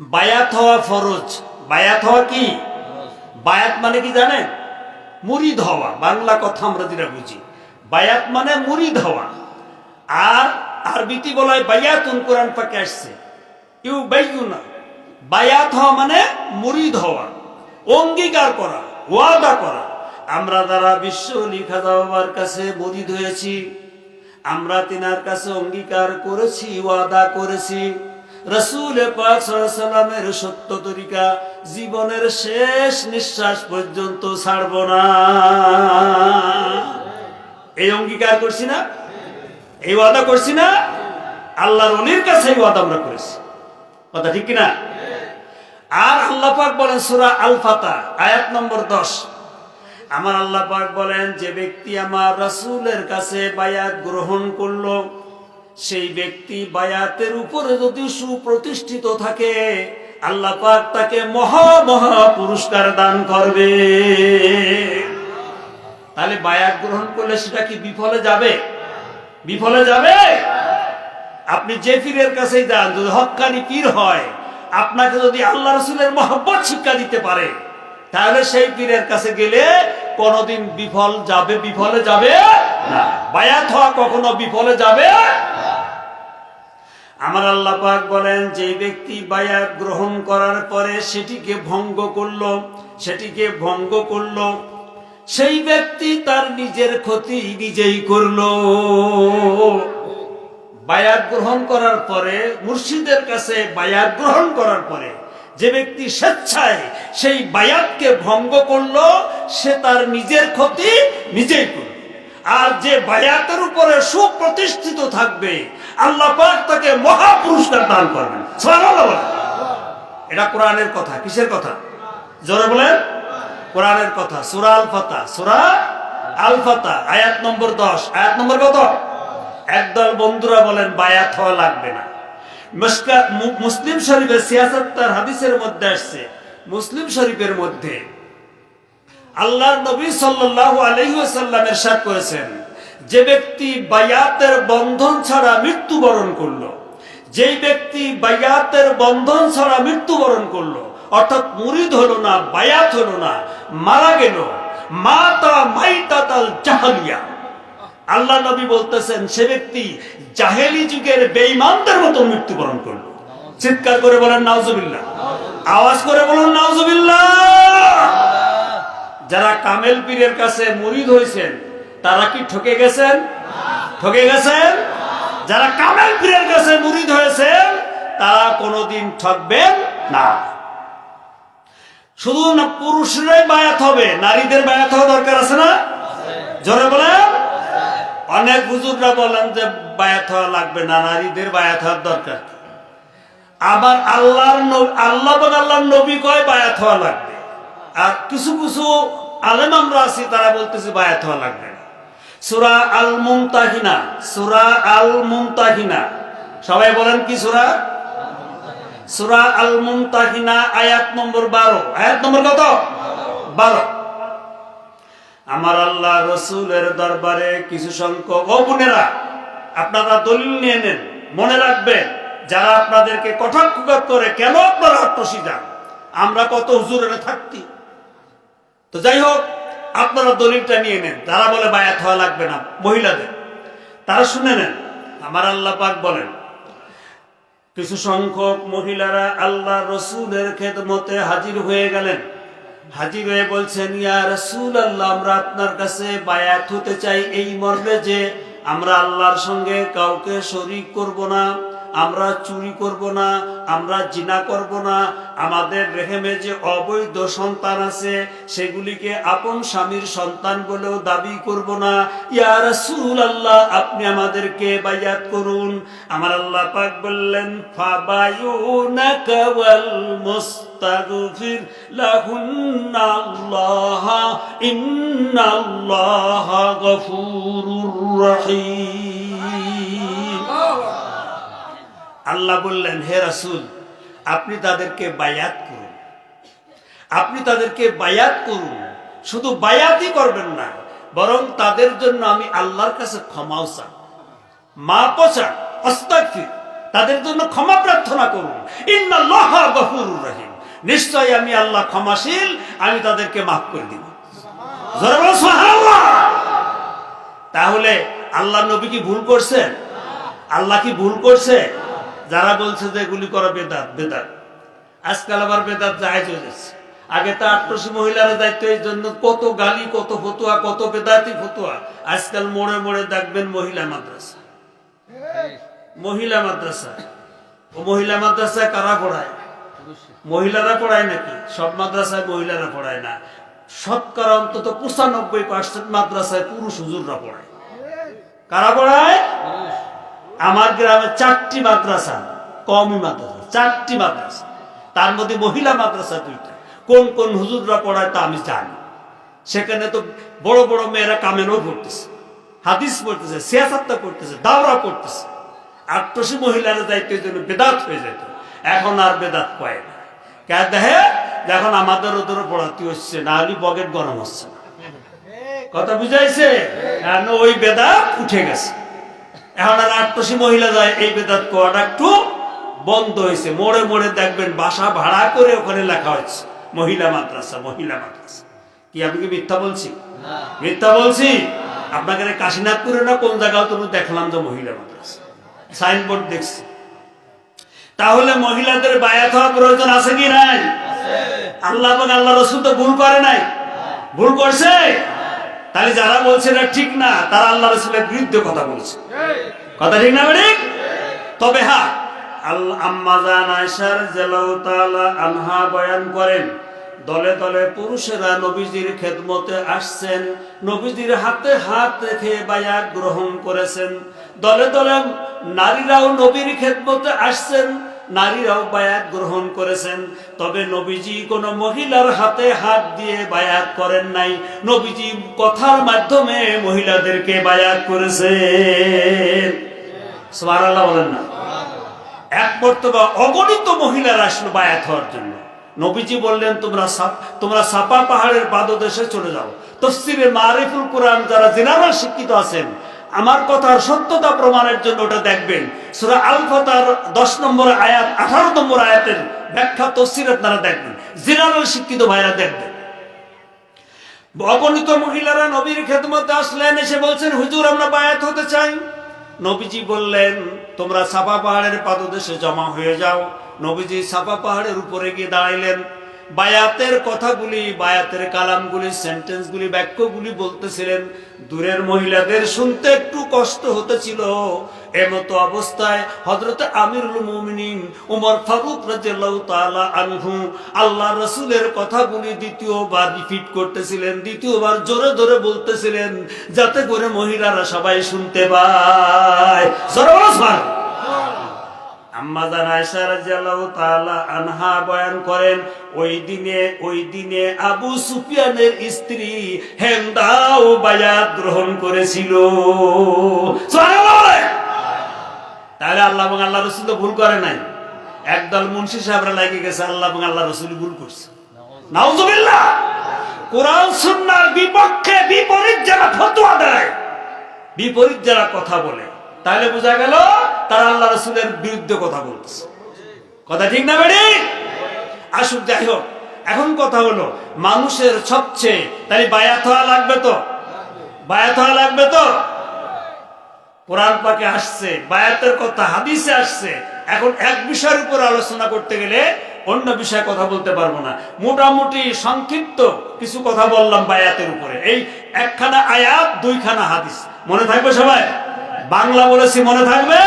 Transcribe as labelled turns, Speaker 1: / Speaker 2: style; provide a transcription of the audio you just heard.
Speaker 1: বায়াত হওয়া ফরজ। বায়াত হওয়া কি? বায়াত মানে কি জানেন? মুরিদ হওয়া। বাংলা কথা আমরা যেটা বুঝি। বায়াত মানে মুরিদ হওয়া। আর আরবিতে বলা হয় বায়াতুন, কোরআন পাকে আসছে। ইউ বাইয়ুনা বায়াত হওয়া মানে মুরিদ হওয়া। অঙ্গীকার করা, ওয়াদা করা। আমরা দ্বারা বিশ্ব লিখা বাবার কাছে মুরিদ হয়েছি, আমরা তিনার কাছে অঙ্গীকার করেছি, ওয়াদা করেছি। রসুল পাক সাল্লামের সত্য তরিকা জীবনের শেষ নিঃশ্বাস পর্যন্ত ছাড়ব না। এই অঙ্গীকার করছি না? এই ওয়াদা করছি না? আল্লাহর অলির কাছে এই ওয়াদা আমরা করেছি। কথা ঠিক কিনা? আর আল্লাহ পাক বলেন সুরা আল ফাতা আয়াত নম্বর দশ। আমার আল্লাহ পাক বলেন, যে ব্যক্তি আমার রাসূলের কাছে বায়াত গ্রহণ করল সেই ব্যক্তি বায়াতের উপরে যদি সুপ্রতিষ্ঠিত থাকে, আল্লাহ পাক তাকে মহা মহা পুরস্কার দান করবে। তাহলে বায়াত গ্রহণ করলে সেটা কি বিফলে যাবে? বিফলে যাবে? আপনি যে পীরের কাছেই যান, যদি হক্কানি পীর হয়, আপনাকে যদি আল্লাহ রসুলের মহব্বত শিক্ষা দিতে পারে, তাহলে সেই পীরের কাছে গেলে কোনোদিন বিফল যাবে, বিফলে যাবে না। বায়াত হওয়া কখনো বিফলে যাবে? আমার আল্লাহ পাক বলেন, যে ব্যক্তি বায়াত গ্রহণ করার পরে সেটিকে ভঙ্গ করল, সেটিকে ভঙ্গ করল, সেই ব্যক্তি তার নিজের ক্ষতি নিজেই করল। বায়াত গ্রহণ করার পরে, মুর্শিদের কাছে বায়াত গ্রহণ করার পরে, যে ব্যক্তি স্বেচ্ছায় সেই বায়াতকে ভঙ্গ করল, সে তার নিজের ক্ষতি নিজেই করল। আর যে বায়াতের উপরে সুপ্রতিষ্ঠিত থাকবে আল্লাহ পাক তাকে মহা পুরস্কার দান করবেন। এটা কোরআনের কথা, কিসের কথা? জোরে বলেন। কোরআনের কথা, সুরা আল ফাতা সুরা আল ফাতা আয়াত নম্বর দশ। আয়াত নম্বর কত? একদল বন্ধুরা বলেন, বায়াত হওয়া লাগবে না। মুসলিম শরীফে সিয়াসাত্তার হাদিসের মধ্যে আসছে। মুসলিম শরীফের মধ্যে আল্লাহ নবী সাল্লাহ আলহিউসাল্লাম এরশাদ করেছেন। যে ব্যক্তি বায়াতের বন্ধন ছাড়া মৃত্যুবরণ করল, যেই ব্যক্তি বায়াতের বন্ধন ছাড়া মৃত্যুবরণ করল, অর্থাৎ মুরিদ হলো না, বায়াত হলো না, মারা গেল, মাতা মাইতাতাল জাহালিয়া। আল্লাহ নবী বলতেছেন, সে ব্যক্তি জাহেলি যুগের বেঈমানদের মতো মৃত্যুবরণ করল। চিৎকার করে বলেন, নাউজুবিল্লাহ। আওয়াজ করে বলেন, নাউজুবিল্লাহ। যারা কামেল পীরের কাছে মুরিদ হয়েছেন তারা কি ঠকে গেছেন? ঠকে গেছেন? যারা কামেল পীরের কাছে মুরিদ হয়েছেন তারা কোনোদিন ঠকবেন না। শুধু না, পুরুষরাই বায়াত হবে, নারীদের বায়াত হওয়া দরকার আছে না? জোরে বলেন। অনেক হুজুররা বলেন যে বায়াত হওয়া লাগবে না, নারীদের বায়াত হওয়ার দরকার আবার আল্লাহর আল্লাহ এবং আল্লাহর নবী কয় বায়াত হওয়া লাগবে? আর কিছু কিছু আলেম আমরা আছি, তারা বলতেছে বায়াত হওয়া লাগবে। সুরা আল মুমতাহিনা সুরা আল মুমতাহিনা সবাই বলেন কি সুরা? সুরা আল মুমতাহিনা আয়াত নম্বর বারো। আয়াত নম্বর কত? বারো। আমার আল্লাহ রসুলের দরবারে কিছু সংখ্যক, ও আপনারা দলিল নিয়ে নেন, মনে রাখবেন, যারা আপনাদেরকে কটাক্ষ করে কেন আপনারা আত্মসী যান আমরা কত হুজুরের থাকতি? তো যাই হোক আপনারা দলিলটা নিয়ে নেন। তারা বলে, বায়াত হওয়া লাগবে না। মহিলাদের, তারা শুনে নেন। আমার আল্লাহ পাক বলেন, কিছু সংখ্যক মহিলারা আল্লাহ রসুলের খেদমতে হাজির হয়ে গেলেন। হাজির হয়ে বলছেন, ইয়া রসুল আল্লাহ আমরা আপনার কাছে বায়াত হতে চাই এই মর্মে যে আমরা আল্লাহর সঙ্গে কাউকে শরিক করব না। আমরা চুরি করব না, আমরা জিনা করব না। আমাদের রেহেমে যে অবৈধ সন্তান আছে, সেগুলিকে আপন স্বামীর সন্তান বলেও দাবি করব না। ইয়া রাসূল আল্লাহ আপনি আমাদেরকে বায়াত করুন। আমার আল্লাহ পাক বললেন ইন্নাল্লাহা গফুরুর রহিম। আল্লাহ বললেন, হে রাসুল, আপনি তাদেরকে বায়াত করুন। আপনি তাদেরকে বায়াত করুন। শুধু বায়াতই করবেন না, বরং তাদের জন্য আমি আল্লাহর কাছে ক্ষমাও চান মা পচান অস্তাকফির তাদের জন্য ক্ষমা প্রার্থনা করুন। ইন্নাল্লাহ গফুরুর রহিম। নিশ্চয় আমি আল্লাহ ক্ষমাশীল, আমি তাদেরকে মাফ করে দিব। তাহলে আল্লাহ নবী কি ভুল করছেন আল্লাহ কি ভুল করছে? যারা বলছে যে এগুলি করা বেদাত বেদাত। আজকাল আবার বেদাত জায়েজ হয়ে যাচ্ছে। আগে তো আটশো মহিলারা দায়িত্ব এই জন্য কত গালি, কত ফতুয়া, কত বেদাতি ফতুয়া। আজকাল মোড়ে মোড়ে দেখবেন মহিলা মাদ্রাসা। মহিলা মাদ্রাসা। ও মহিলা মাদ্রাসায় কারা পড়ায়? মহিলারা পড়ায় নাকি? সব মাদ্রাসায় মহিলারা পড়ায় না। শতকরা অন্তত পঁচানব্বই পার্সেন্ট মাদ্রাসায় পুরুষ হুজুররা পড়ায়। কারা পড়ায়? আমার গ্রামে চারটি মাদ্রাসা কমই মাদ্রাসা, চারটি মাদ্রাসা। তার মধ্যে মহিলা মাদ্রাসা দুইটা। কোন কোন হুজুররা পড়ায় তা আমি জানি। সেখানে তো বড় বড় মেয়েরা কামেনও পড়তেছে হাদিস পড়তেছে সিয়াসাত্তা পড়তেছে, দাওরা পড়তেছে। আটশি মহিলারা দায়িত্ব জন্য বেদাত হয়ে যেত এখন আর বেদাত পায় না। কে দেখে? এখন আমাদের ওদেরও পড়াতে হচ্ছে, না হলে বগেট গরম হচ্ছে কথা বুঝাইছে? ওই বেদাত উঠে গেছে। এখন আর আটশি মহিলা যায় এই বেদাত কোয়াটা একটু বন্ধ হয়েছে। মোড়ে মোড়ে দেখবেন বাসা ভাড়া করে ওখানে লেখা হচ্ছে মহিলা মাদ্রাসা মহিলা মাদ্রাসা। কি আমি কি মিথ্যা বলছি? মিথ্যা বলছি? আপনাকে কাশীনাথপুরে না কোন জায়গাও তুমি দেখলাম যে মহিলা মাদ্রাসা? সাইনবোর্ড দেখছি। তাহলে মহিলাদের বায়াত হওয়া প্রয়োজন আছে কি নাই? আল্লাহ আল্লাহ রসুল তো ভুল করে নাই। ভুল করছে? তাহলে যারা বলছে না ঠিক না, তারা আল্লাহ রসুলের বিরুদ্ধে কথা বলছে। কথা ঠিক না বেঠিক তবে হ্যাঁ আনহা বয়ান করেন, দলে দলে পুরুষেরা আসছেন হাতে হাত গ্রহণ করেছেন, দলে দলে নারীরাও নবীর খেদমতে আসছেন নারীরাও বায়াত গ্রহণ করেছেন। তবে নবীজি কোন মহিলার হাতে হাত দিয়ে বায়াত করেন নাই। নবীজি কথার মাধ্যমে মহিলাদেরকে বায়াত করেছেন। সুবহানাল্লাহ বলেন না। এক মর্তবা অগণিত মহিলারা আসলো বায়াত হওয়ার জন্য। নবীজি বললেন, তোমরা তোমরা সাপা পাহাড়ের পাদদেশে চলে যাও। তফসিরে মারিফুল কোরআন যারা জেনারা শিক্ষিত আছেন আমার কথার সত্যতা প্রমাণের জন্য ওটা দেখবেন। সুরা আল ফাতার দশ নম্বর আয়াত, আঠারো নম্বর আয়াতের ব্যাখ্যা তফসির আপনারা দেখবেন। জেনারেল শিক্ষিত ভাইরা দেখবেন। অগণিত মহিলারা নবীর খেদমতে আসলেন, এসে বলছেন, হুজুর, আমরা বায়াত হতে চাই। নবীজি বললেন, তোমরা সাফা পাহাড়ের পাদদেশে জমা হয়ে যাও। নবীজি সাফা পাহাড়ের উপরে গিয়ে দাঁড়াইলেন। বায়াতের কথাগুলি, বায়াতের কালামগুলি সেন্টেন্সগুলি বাক্যগুলি বলতেছিলেন। দূরের মহিলাদের শুনতে একটু কষ্ট হতেছিল। এমতো অবস্থায় হজরত আমিরুল মুমিনিন, উমর ফারুক তাআলা আনহু আল্লাহ রাসূলের কথাগুলি দ্বিতীয়বার রিপিট করতেছিলেন, দ্বিতীয়বার জোরে জোরে বলতেছিলেন, যাতে করে মহিলারা সবাই শুনতে পায়। জোরে করেন আবু সুফিয়ানের স্ত্রী করেছিল। তাহলে আল্লাহ আল্লাহ রসুল তো ভুল করে নাই। একদল মুন্সি সাহেবরা লাগিয়ে গেছে, আল্লাহ আল্লাহ রসুল ভুল করছে। নাউজুবিল্লাহ। কোরআন, সুন্নাহর বিপক্ষে বিপরীত যারা ফতোয়া দেয়, বিপরীত যারা কথা বলে, তাহলে বোঝা গেল তারা আল্লাহ রসুলের বিরুদ্ধে কথা বলছে কথা ঠিক না বেড়ি? আসুক, যাই হোক। এখন কথা হলো, মানুষের সবচেয়ে তাই বায়াত হওয়া লাগবে তো? বায়াত হওয়া লাগবে তো? কোরআন পাকে আসছে, বায়াতের কথা, হাদিসে আসছে। এখন এক বিষয়ের উপর আলোচনা করতে গেলে অন্য বিষয়ে কথা বলতে পারব না। মোটামুটি সংক্ষিপ্ত কিছু কথা বললাম বায়াতের উপরে। এই একখানা আয়াত, দুইখানা হাদিস। মনে থাকবে সবাই? বাংলা বলেছি মনে থাকবে?